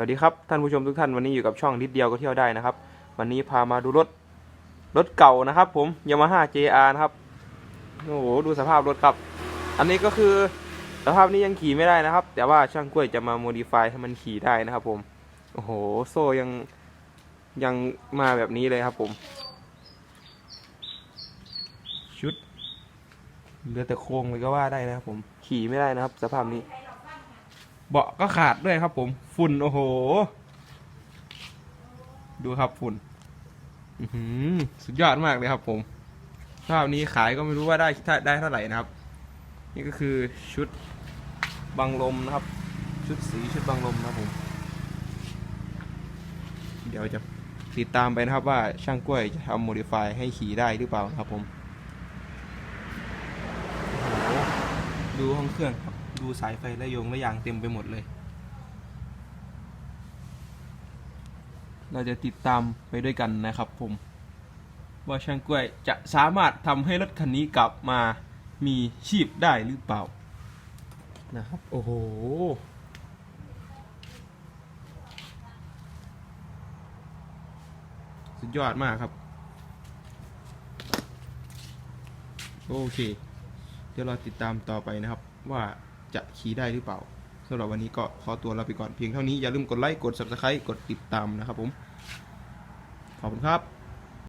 วัสดีครับ ท่านผู้ชมทุกท่านวันนี้อยู่กับช่องนิดเดียวก็เที่ยวได้นะครับ วันนี้พามาดูรถรถเก่านะครับ ผมยามาฮ่า JR นะครับโอ้โหดูสภาพรถครับ อันนี้ก็คือสภาพนี้ยังขี่ไม่ได้นะครับ แต่ว่าช่างกล้วยจะมาโมดิฟายให้มันขี่ได้นะครับ ผมโอ้โหโซ่ยังยังมาแบบนี้เลยครับ ผมชุดเหลือแต่โครงเลยก็ว่าได้นะครับ ผมขี่ไม่ได้นะครับ สภาพนี้ เบาะก็ขาดด้วยครับผม ฝุ่นโอ้โห ดูครับฝุ่นอือหือสุดยอดมากเลยครับผมภาพนี้ขายก็ไม่รู้ว่าได้ได้เท่าไหร่นะครับ นี่ก็คือชุดบังลมนะครับ ชุดสีชุดบังลมนะครับผม เดี๋ยวจะติดตามไปนะครับว่าช่างกล้วยจะทำโมดิฟายให้ขี่ได้หรือเปล่านะครับผมโอ้โหดูห้องเครื่องครับ ดูสายไฟและโยงและยางเต็มไปหมดเลย เราจะติดตามไปด้วยกันนะครับผม ว่าช่างกล้วยจะสามารถทำให้รถคันนี้กลับมามีชีพได้หรือเปล่า นะครับ โอ้โหสุดยอดมากครับ โอเค เดี๋ยวเราติดตามต่อไปนะครับว่า จะขี่ได้หรือเปล่าสำหรับวันนี้ก็ขอตัวลาไปก่อนเพียงเท่านี้อย่าลืมกดไลค์กด subscribe กดติดตามนะครับผม ขอบคุณครับ